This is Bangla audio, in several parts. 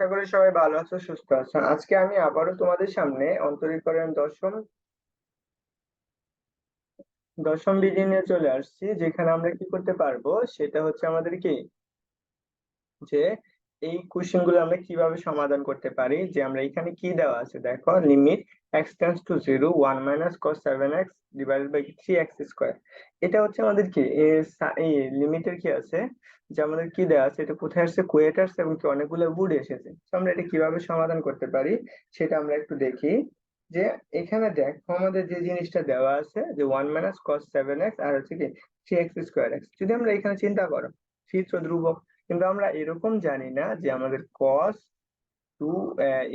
আশা করি সবাই ভালো আছো, সুস্থ আছো। আজকে আমি আবারও তোমাদের সামনে অন্তরীকরণ দশম দশম বিধি নিয়ে চলে আসছি, যেখানে আমরা কি করতে পারব? সেটা হচ্ছে আমাদের কি? যে এই কোশ্চেনগুলো আমরা কীভাবে সমাধান করতে পারি? যে আমরা এখানে কি দেওয়া আছে? দেখো limit x tends to zero one minus cos seven x divided by three x square এটা হচ্ছে আমাদের কি? এই লিমিটের কি আছে? যে আমাদের কি দেওয়া আছে? এটা কোথায় আসছে? কুয়েট আসছে এবং কি অনেকগুলো বুড এসেছে। তো আমরা এটা কীভাবে সমাধান করতে পারি? সেটা আমরা একটু দেখি। যে এখানে দেখো, আমাদের যে জিনিসটা দেওয়া আছে, যে one minus cos seven x আর হচ্ছে কি থ্রি এক্স স্কোয়ার এক্স যদি আমরা এখানে চিন্তা করো চিত্র ধ্রুবক। কিন্তু আমরা এরকম জানি না যে আমাদের cos 2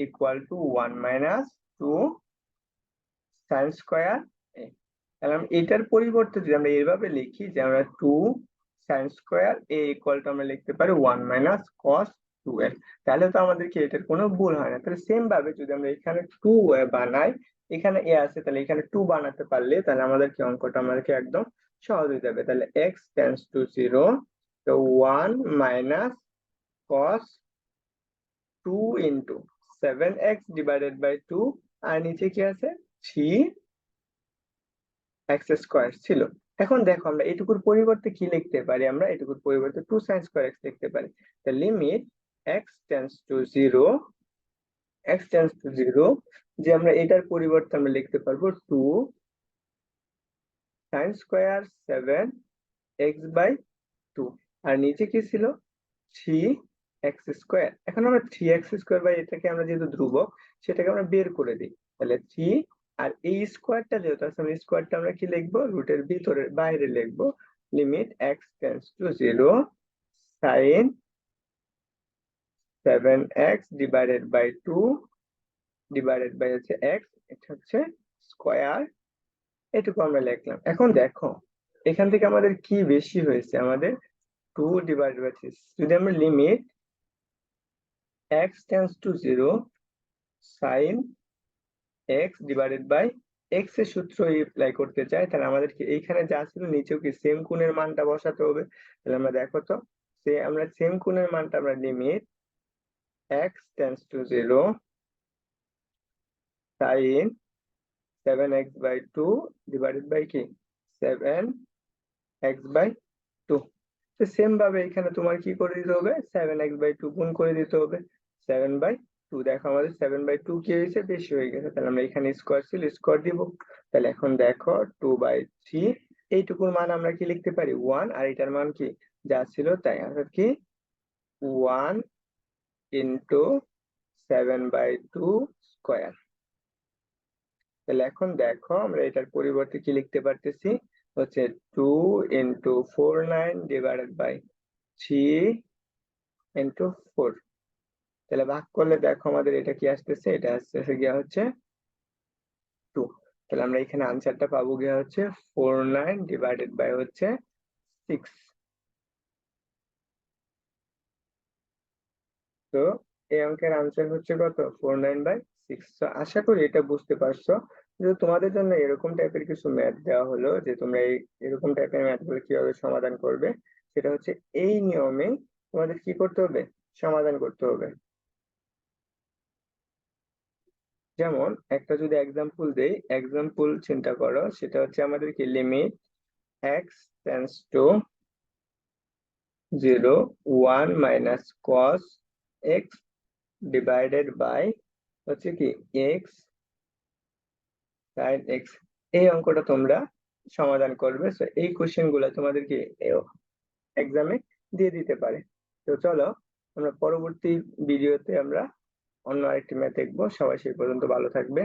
equal to 1 minus 2 sin square A তাহলে আমরা এটার পরিবর্তে যদি আমরা এইভাবে লিখি যে আমরা 2 sin square a equal to আমরা লিখতে পারি 1 মাইনাস cos 2l তাহলে তো আমাদেরকে এটার কোনো ভুল হয় না। তাহলে সেম ভাবে যদি আমরা এখানে 2 বানাই, এখানে এ আছে, তাহলে এখানে 2 বানাতে পারলে তাহলে আমাদের কি অঙ্কটা আমাদেরকে একদম সহজ হয়ে যাবে। তাহলে x tends to 0 So 1 minus cos 2 into 7x divided by 2 আর নিচে কি আছে? 3 x স্কয়ার ছিল। এখন দেখো আমরা এটুকুর পরিবর্তে কি লিখতে পারি আমরা? এটুকুর পরিবর্তে 2 sin স্কয়ার x লিখতে পারি। Limit x x to zero 0 x to zero 0 যে আমরা এটার পরিবর্তে আমরা লিখতে পারব 2 sin স্কয়ার 7 x বাই 2 আর নিচে কি ছিল? থ্রি এক্স স্কোয়ার এখন আমরা থ্রি এক্স স্কোয়ার বাই এটাকে আমরা যেহেতু ধ্রুবক, সেটাকে আমরা বের করে দিই। তাহলে থ্রি আর এই স্কোয়ারটা যেহেতু আছে, আমরা স্কোয়ারটা আমরা কি লিখব? রুটের ভিতরে বাইরে লিখব। Limit x tends to zero sine seven x divided by two divided by হচ্ছে এক্স এটা হচ্ছে স্কোয়ার এটুকু আমরা লিখলাম। এখন দেখো, এখান থেকে আমাদের কি বেশি হয়েছে? আমাদের টু ডিভাইডেড বাই থ্রি যদি আমরা limit x tends to zero sine x divided by এক্সের সূত্র অ্যাপ্লাই করতে চাই, তাহলে আমাদেরকে এইখানে যা ছিল নিচেও কি সেম কোণের মানটা বসাতে হবে? তাহলে আমরা দেখো তো, সে আমরা সেম কোণের মানটা আমরা limit sine seven x by two divided by কি সেভেন এক্স বাই টু তো সেম ভাবে এখানে তোমার কি করে দিতে হবে? সেভেন এক্স বাই টু গুণ করে দিতে হবে। সেভেন বাই টু দেখো আমাদের সেভেন বাই টু কি হয়েছে? বেশি হয়ে গেছে। তাহলে আমরা এখানে স্কোয়ার ছিল স্কোয়ার দিব। তাহলে এখন দেখো টু বাই থ্রি এইটুকুর মান আমরা কি লিখতে পারি? ওয়ান আর এটার মান কি? যা ছিল তাই। অর্থাৎ কি? One into seven by two square তাহলে এখন দেখো আমরা এটার পরিবর্তে কি লিখতে পারতেছি? হচ্ছে two into four nine divided by three into four তাহলে ভাগ করলে দেখো আমাদের এটা কি আসতেছে? এটা আসতেছে গিয়া হচ্ছে টু তাহলে আমরা এখানে আনসারটা পাবো গিয়া হচ্ছে ফোর নাইন ডিভাইডেড বাই হচ্ছে সিক্স তো এই অঙ্কের আনসার হচ্ছে কত? ফোর নাইন বাই সিক্স আশা করি এটা বুঝতে পারছ। যে তোমাদের জন্য এরকম টাইপের কিছু ম্যাথ দেওয়া হলো যে তোমরা এই এরকম টাইপের ম্যাথগুলো কীভাবে সমাধান করবে, সেটা হচ্ছে এই নিয়মে তোমাদের কি করতে হবে? সমাধান করতে হবে। যেমন একটা যদি এক্সাম্পল দেই এক্সাম্পল চিন্তা করো, সেটা হচ্ছে আমাদের কি limit x tends to zero one minus cos x divided by হচ্ছে কি এক্স সাইন এক্স এই অঙ্কটা তোমরা সমাধান করবে। সো এই কোশ্চেনগুলো তোমাদেরকে এক্সামে দিয়ে দিতে পারে। তো চলো, আমরা পরবর্তী ভিডিওতে আমরা অন্য আরেকটি ম্যাথ দেখব। সবাই সেই পর্যন্ত ভালো থাকবে।